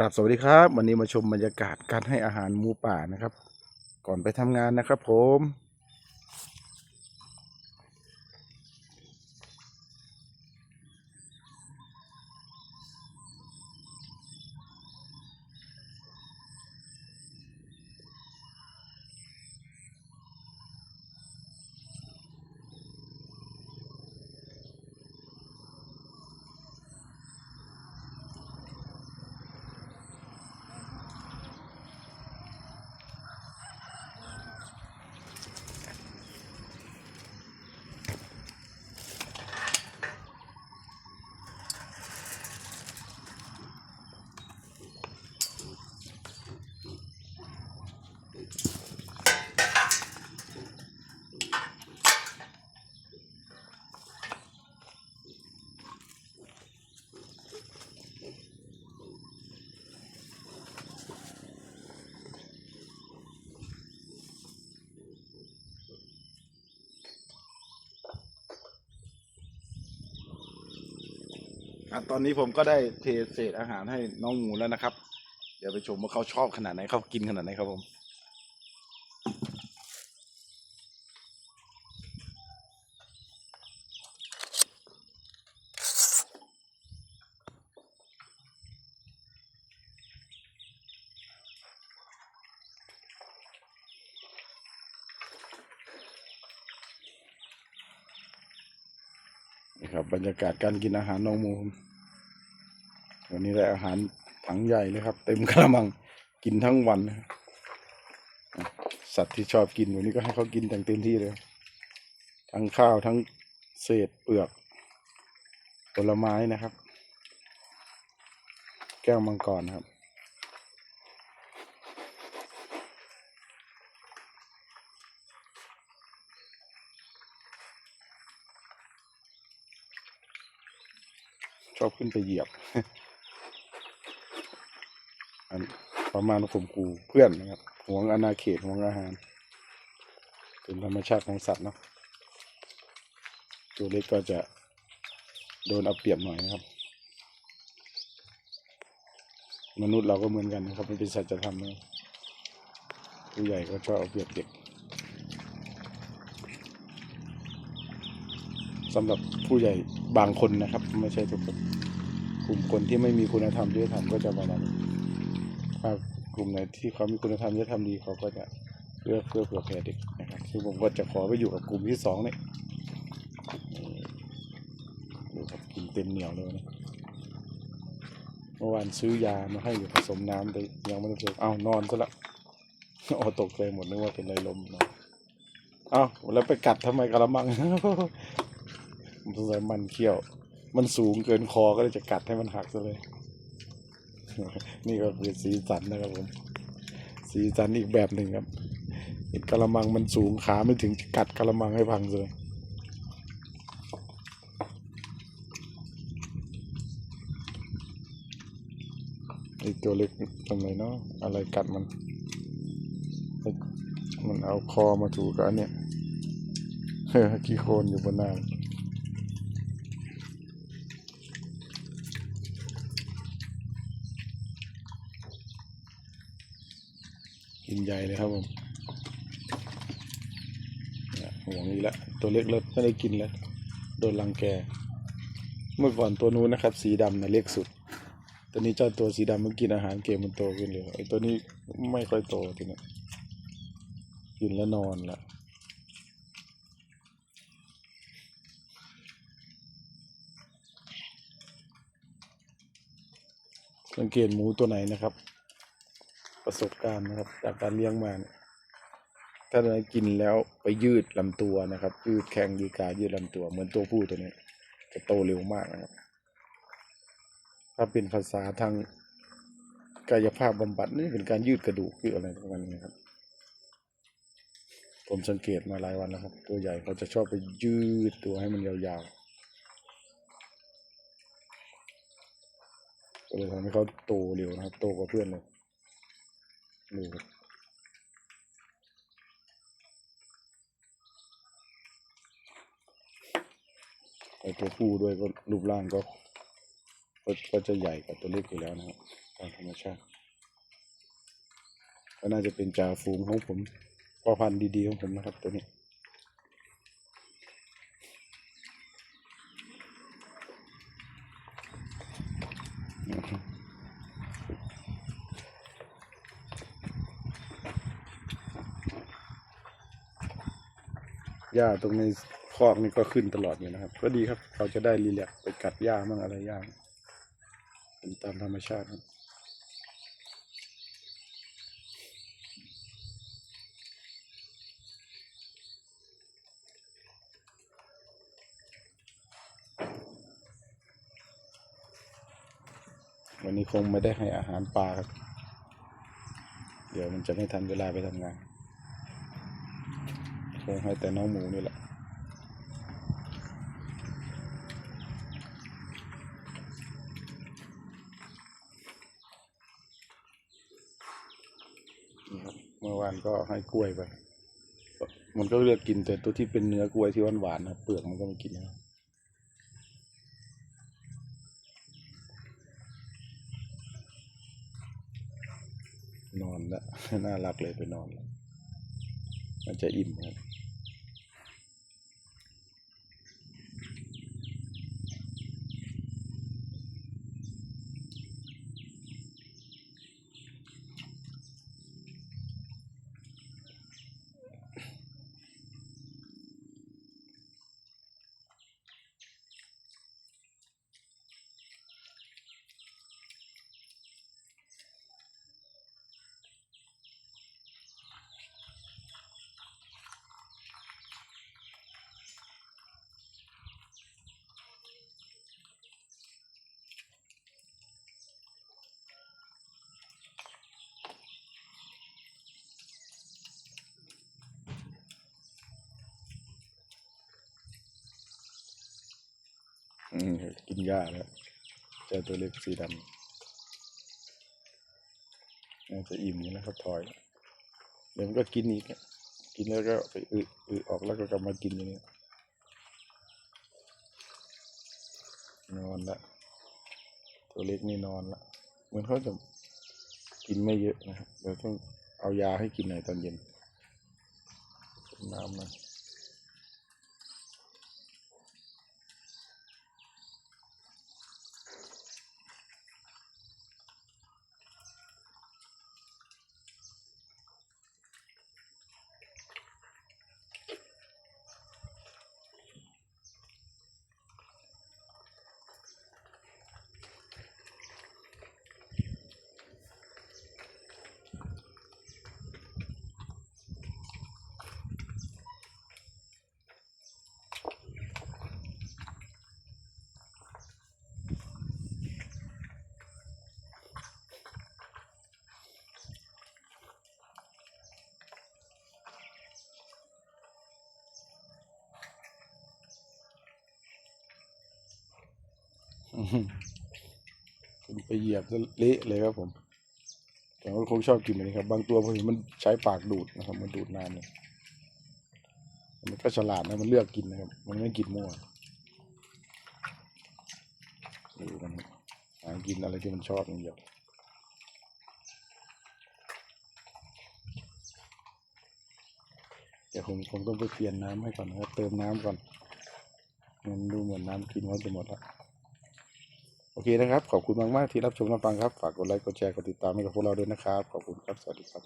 ครับสวัสดีครับ วันนี้มาชมบรรยากาศการให้อาหารหมูป่านะครับ ก่อนไปทำงานนะครับผม อะตอนนี้ผมก็ได้เทเศษอาหารให้น้องงูแล้วนะครับ เดี๋ยวไปชมว่าเขาชอบขนาดไหนเขากินขนาดไหนครับผม ครับ บรรยากาศการกินอาหารน้องมูมวันนี้ได้อาหารถังใหญ่เลยครับ เต็มกระมังกินทั้งวันสัตว์ที่ชอบกินวันนี้ก็ให้เขากินอย่างเต็มที่เลยทั้งข้าวทั้งเศษเปลือกผลไม้นะครับ แก้วมังกรครับ ชอบขึ้นไปเหยียบ อันประมาณข่มขู่เพื่อนนะครับห่วงอาณาเขตห่วงอาหาร เป็นธรรมชาติของสัตว์เนาะตัวเล็กก็จะโดนเอาเปรียบหน่อยนะครับ มนุษย์เราก็เหมือนกันนะครับมันเป็นสัจธรรมนะผู้ใหญ่ก็ชอบเอาเปรียบเด็ก สำหรับผู้ใหญ่บางคนนะครับ ไม่ใช่ทุกคนกลุ่มคนที่ไม่มีคุณธรรมจริยธรรมก็จะประมาณนี้ถ้ากลุ่มไหนที่เขามีคุณธรรมจริยธรรมดีเขาก็จะเพื่อเพื่อเผื่อแผ่เด็กนะครับซึ่งผมก็จะขอไปอยู่กับกลุ่มที่สองนี่ยดูครับกินเต็มเหนียวเลยนะเมื่อวานซื้อยามาให้อยู่ผสมน้ำแต่ยังไม่ได้เสร็จอ้านอนซะละอ๋อตกใจหมดนึกว่าเป็นไรลมเนาะเอ้าแล้วไปกัดทำไมกระมัง สงสัยมันเขี้ยว มันสูงเกินคอก็เลยจะกัดให้มันหักซะเลย นี่ก็คือสีสันนะครับผม สีสันอีกแบบหนึ่งครับเห็นกระมังมันสูงขาไม่ถึงกัดกระมังให้พังเลยไอตัวเล็กทำไมเนาะอะไรกัดมัน มันเอาคอมาถูกับอันเนี้ยเฮ้ยขี้โคลนอยู่บนหน้า กินใหญ่เลยครับผมห่วงนี้ละตัวเล็กแล้วไม่ได้กินแล้ว โดนรังแก เมื่อก่อนตัวนู้นนะครับ สีดำนะเล็กสุด ตัวนี้เจ้าตัวสีดำมันกินอาหารเกมมันโตขึ้นเลยไอ้ตัวนี้ไม่ค่อยโตทีนี้กินแล้วนอนละสังเกตหมูตัวไหนนะครับ ประสบการณ์นะครับ จากการเลี้ยงมาเนี่ยถ้าได้กินแล้วไปยืดลำตัวนะครับ ยืดแข้งยืดขายืดลำตัว เหมือนตัวผู้ตัวนี้ จะโตเร็วมากนะครับ ถ้าเป็นภาษาทางกายภาพบำบัดนี่เป็นการยืดกระดูกยืดอะไรประมาณนี้ครับ ผมสังเกตมาหลายวันแล้วครับ ตัวใหญ่เขาจะชอบไปยืดตัวให้มันยาวๆก็เลยทำให้เขาโตเร็วนะครับ โตกว่าเพื่อนเลย ดูครับไอตัวผู้ด้วยก็รูปร่างก็ ก็จะใหญ่กว่าตัวเล็กอยู่แล้วนะครับตามธรรมชาติก็น่าจะเป็นจ่าฝูงของผมพ่อพันธุ์ดีๆของผมนะครับตัวนี้ หญ้าตรงในคอกนี่ก็ขึ้นตลอดอยู่นะครับ ก็ดีครับเขาจะได้รีแลกไปกัดหญ้ามั่งอะไรหญ้าเป็นตามธรรมชาติครับวันนี้คงไม่ได้ให้อาหารปลาครับ เดี๋ยวมันจะไม่ทันเวลาไปทำงาน คงให้แต่น้องหมูนี่แหละเมื่อวานก็ให้กล้วยไป มันก็เลือกกินแต่ตัวที่เป็นเนื้อกล้วยที่หวานๆนะเปลือกมันก็ไม่กินนะนอนแล้วน่ารักเลยไปนอนแล้วมันจะอิ่มครับ กินหญ้าแล้วเจ้าตัวเล็กสีดำน่าจะอิ่มนะครับถอย เดี๋ยวมันก็กินอีกกินแล้วก็ไปอึอึออกแล้วก็กลับมากินอย่างนี้นอนละ ตัวเล็กนี่นอนละ เหมือนเขาจะกินไม่เยอะนะครับเราต้องเอายาให้กินหน่อยตอนเย็นน้ำนะ อื้อหือคุณไปเหยียบซะเละเลยครับผมแต่ว่าคงชอบกินแบบนี้ครับ บางตัวผมเห็นมันใช้ปากดูดนะครับ มันดูดน้ำเลยมันก็ฉลาดนะมันเลือกกินนะครับ มันไม่กินมั่วดูมันหากินอะไรที่มันชอบอย่างเดียวเดี๋ยวผมคงต้องไปเปลี่ยนน้ำให้ก่อนนะครับเติมน้ำก่อนมันดูเหมือนน้ำกินว่าจะหมดแล้ว เคนะครับ ขอบคุณมาก ๆ ที่รับชมรับฟังครับ ฝากกดไลค์ กดแชร์ กดติดตามให้กับพวกเราด้วยนะครับ ขอบคุณครับ สวัสดีครับ